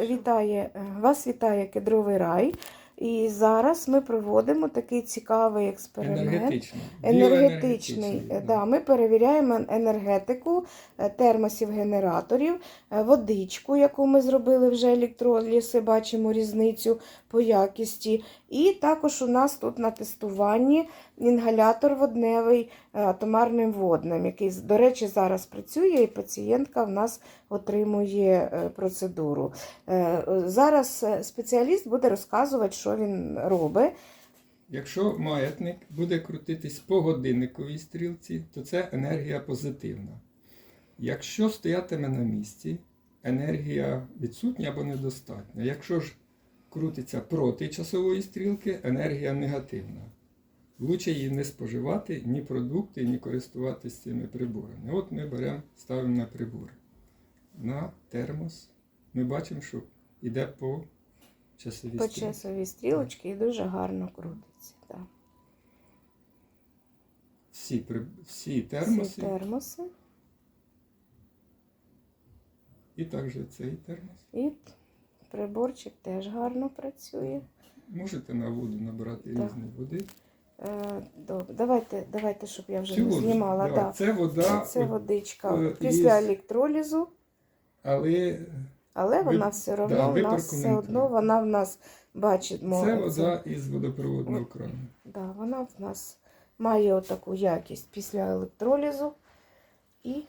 Вітає е, вас, вітає кедровий рай. І зараз ми проводимо такий цікавий експеримент. Енергетичний. Енергетичний, е, да, ми перевіряємо енергетику е, термосів генераторів, е, водичку, яку ми зробили вже електроліси, бачимо різницю по якісті. І також у нас тут на тестуванні інгалятор водневий атомарним водним, який, до речі, зараз працює, і пацієнтка в нас отримує процедуру. Зараз спеціаліст буде розказувати, що він робить. Якщо маятник буде крутитись по годинниковій стрілці, то це енергія позитивна. Якщо стоятиме на місці, енергія відсутня або недостатня. Якщо ж крутиться проти часової стрілки, енергія негативна. Лучше її не споживати ні продукти, ні користуватися цими приборами. От ми беремо, ставимо на прибор. На термос. Ми бачимо, що йде по часовій По часовій стрілочці і дуже гарно крутиться. Да. Всі, при- всі термоси термоси і також цей термос. і приборчик теж гарно працює. Можете на воду набрати Так. різні води. Е, Добре, давайте, давайте, щоб я вже Цю не знімала. да. Це вода, Це водичка е, після із- електролізу, але але вона все одно да, в нас все одно вона в нас бачить це вода із водопроводного крану. Да, вона в нас має отаку якість після електролізу. І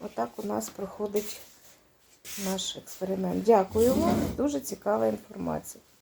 отак у нас проходить наш експеримент. Дякую вам. Дуже цікава інформація.